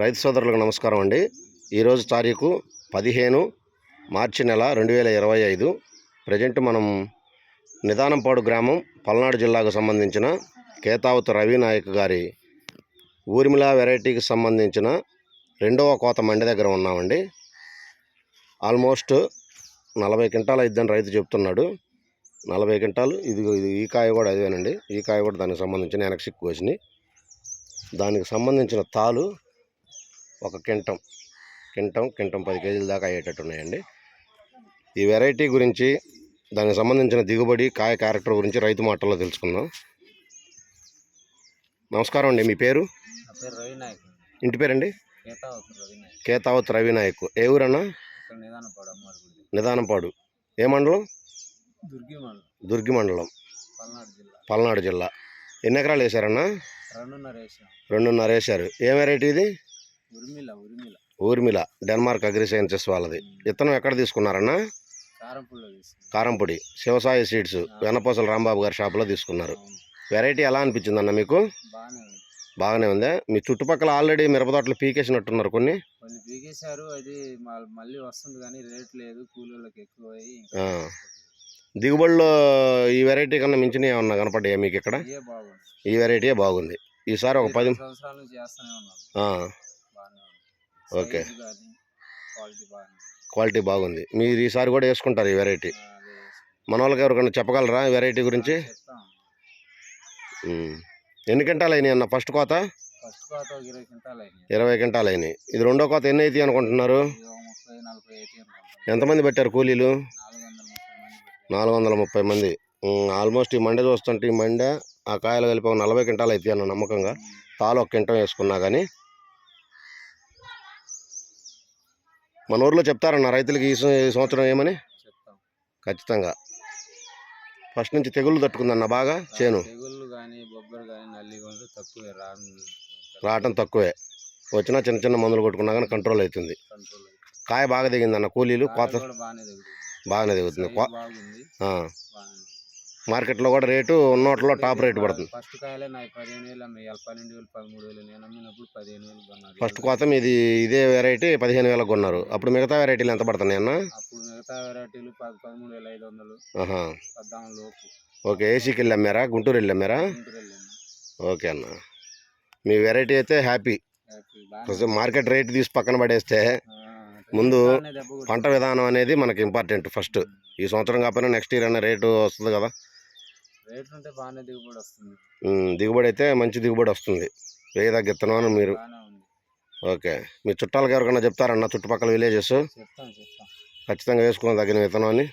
రైతు సోదరులకు నమస్కారం అండి. ఈరోజు తారీఖు పదిహేను మార్చి నెల రెండు వేల ఇరవై ఐదు. ప్రజెంట్ మనం నిదానంపాడు గ్రామం పల్నాడు జిల్లాకు సంబంధించిన కేతావత్ రవి నాయక్ గారి ఊర్మిళ వెరైటీకి సంబంధించిన రెండవ కోత మండి దగ్గర ఉన్నామండి. ఆల్మోస్ట్ నలభై క్వింటాలు అయిద్దని రైతు చెప్తున్నాడు. నలభై క్వింటాలు ఇది ఇది ఈ కాయ కూడా అదేనండి. ఈ కాయ కూడా దానికి సంబంధించిన వెనక్కి సిక్కు వచ్చినాయి దానికి సంబంధించిన తాలు ఒక కింటం. కింటం కింటం పది కేజీల దాకా అయ్యేటట్టు ఉన్నాయండి. ఈ వెరైటీ గురించి దానికి సంబంధించిన దిగుబడి కాయ క్యారెక్టర్ గురించి రైతు మాటల్లో తెలుసుకుందాం. నమస్కారం అండి మీ పేరు? ఇంటి పేరండి? కేతావత్ రవి నాయక్ కేతావత్ రవి నాయక్ ఏ ఊరన్నా? నిదానపాడు ఏ మండలం? దుర్గి మండలం. పల్నాడు జిల్లా. ఎన్ని ఎకరాలు వేశారన్నా? రెండున్నర వేశారు. ఏ వెరైటీ ఇది? ఊర్మిళ డెన్మార్క్ అగ్రి సైన్సెస్ వాళ్ళది విత్తనం ఎక్కడ తీసుకున్నారన్నా? కారంపొడి శివసాయి సీడ్స్ వెనపోసల రాంబాబు గారి షాప్లో తీసుకున్నారు. వెరైటీ ఎలా అనిపించిందన్న మీకు? బాగానే ఉంది. బాగానే ఉందా? మీ చుట్టుపక్కల ఆల్రెడీ మిరపతోటలు పీకేసినట్టున్నారు కొన్ని. కొన్ని పీకేశారు అది మళ్ళీ వస్తుంది కానీ రేట్ లేదు కూలీలకు ఎక్కువ. దిగుబడిలో ఈ వెరైటీ కన్నా మించిన ఏమన్నా కనపడ్డాయా మీకు ఇక్కడ? ఈ వెరైటీయే బాగుంది. ఈసారి ఒక పది ఇరవై సంవత్సరాల నుంచి చేస్తూనే ఉన్నాం ఆ, బాగానే ఉంది ఓకే. క్వాలిటీ బాగుంది. మీరు ఈసారి కూడా వేసుకుంటారు ఈ వెరైటీ. మన వాళ్ళకి ఎవరికైనా చెప్పగలరా వెరైటీ గురించి. ఎన్ని గంటలు అయినాయి అన్న ఫస్ట్ కోత? ఇరవై క్వింటాలు అయినాయి. ఇరవై గంటలు అయినాయి. ఇది రెండో కోత ఎన్ని అనుకుంటున్నారు? అయితే అనుకుంటాం ఎంతమంది పెట్టారు కూలీలు? నాలుగు వందల ముప్పై మంది. ఆల్మోస్ట్ ఈ మండే చూస్తుంటే ఈ మండే ఆ కాయలు కలిపి ఒక నలభై క్వింటాలు అవుతాయి అన్న నమ్మకంగా. తాలు ఒక క్వింటం వేసుకున్నా కానీ మన ఊర్లో చెప్తారన్న రైతులకి ఈ సంవత్సరం ఏమని? చెప్తాం. ఖచ్చితంగా. ఫస్ట్ నుంచి తెగుళ్ళు తట్టుకుందన్న బాగా చేను. రావటం తక్కువే. వచ్చినా చిన్న చిన్న మందులు కొట్టుకున్నా కానీ కంట్రోల్ అవుతుంది కాయ బాగా దిగిందన్న కూలీలు కోత బాగానే దిగుతుంది మార్కెట్లో కూడా రేటు ఉన్నోట్లో టాప్ రేటు పడుతుంది. ఫస్ట్ కాయలే నాకు పదిహేను వేలు అమ్మాయి పన్నెండు వేలు పదమూడు వేలు నేను అమ్మినప్పుడు పదిహేను వేలు కొన్నారు. ఫస్ట్ కోత మీది ఇదే వెరైటీ పదిహేను వేలకు కొన్నారు. అప్పుడు మిగతా వెరైటీలు ఎంత పడుతున్నాయి అన్న? అప్పుడు మిగతా వెరైటీలు పది పదమూడు వేల ఐదు వందలు. ఆహా. పద్నాలుగు లోపు. ఓకే ఏసీకి వెళ్ళి అమ్మారా? గుంటూరు వెళ్ళి అమ్మారా? వెళ్ళాను ఓకే అన్న. మీ వెరైటీ అయితే హ్యాపీ కొంచెం మార్కెట్ రేట్ తీసి పక్కన పడేస్తే ముందు బాగానే దెబ్బ కొట్టింది. పంట విధానం అనేది మనకి ఇంపార్టెంట్ ఫస్ట్ ఈ సంవత్సరం కాకపోయినా నెక్స్ట్ ఇయర్ అనే రేటు వస్తుంది కదా. రేట్ ఉంటే బాగానే దిగుబడి వస్తుంది. ఉమ్, దిగుబడి అయితే మంచి దిగుబడి వస్తుంది. వేయ తగ్గిస్తున్నాను అని మీరు ఓకే. మీ చుట్టాలకు ఎవరికైనా చెప్తారన్న చుట్టుపక్కల విలేజెస్? ఖచ్చితంగా వేసుకుని తగిన విత్తనం అని?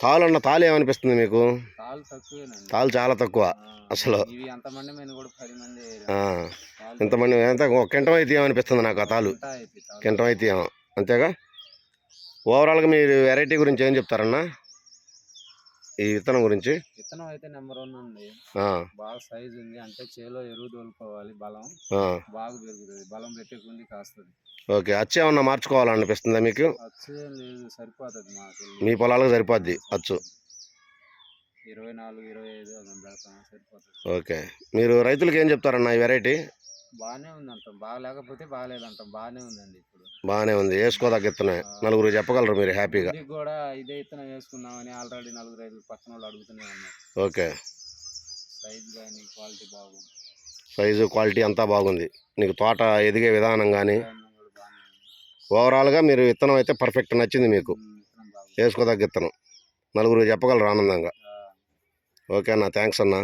తాలు అన్న తాలు ఏమనిపిస్తుంది మీకు? తాలు చాలా తక్కువ. అసలు. ఇంతమంది ఎంత? కింటం అయితే ఏమనిపిస్తుంది నాకు ఆ తాలు. కింటం అయితే ఏమో. అంతేగా? ఓవరాల్గా మీరు వెరైటీ గురించి ఏం చెప్తారన్న? ఈ విత్తనం గురించి? విత్తనం అయితే నెంబర్ వన్ ఉంది బాగా సైజు ఉంది. అంటే చేలో ఎరువు తోలుకోవాలి బలం. బాగా పెరుగుతుంది. బలం పెట్టే కొంది కాస్తుంది. ఓకే. అచ్చు ఏమన్నా మార్చుకోవాలనిపిస్తుందా మీకు? అచ్చు ఏం లేదు. సరిపోతుంది మాకు. మీ పొలాలకు సరిపోద్ది అచ్చు. ఇరవై నాలుగు ఇరవై ఐదు సరిపోతుంది. ఓకే. మీరు రైతులకు ఏం చెప్తారన్న ఈ వెరైటీ? బాగానే ఉంది అంటాం బాగా లేకపోతే బాగాలేదంటాం బాగానే ఉందండి ఇప్పుడు. బాగానే ఉంది. వేసుకోదగ్గ విత్తనమే నలుగురు చెప్పగలరు మీరు హ్యాపీగా. కూడా ఇదే ఇత్తనం వేసుకుందామని ఆల్రెడీ నలుగురు రైతులు పక్కన వాళ్ళు అడుగుతూనే ఉన్నారు. ఓకే. సైజ్ కానీ క్వాలిటీ బాగుంది. సైజు క్వాలిటీ అంతా బాగుంది. నీకు తోట ఎదిగే విధానం కానీ విత్తనం కూడా బాగానే ఉంది. ఓవరాల్గా మీరు విత్తనం అయితే పర్ఫెక్ట్ నచ్చింది మీకు. ఉమ్, విత్తనం బాగుంది. వేసుకోదగ్గ విత్తనం నలుగురు చెప్పగలరు ఆనందంగా. ఆ, ఓకే అన్న. థ్యాంక్స్ అన్న.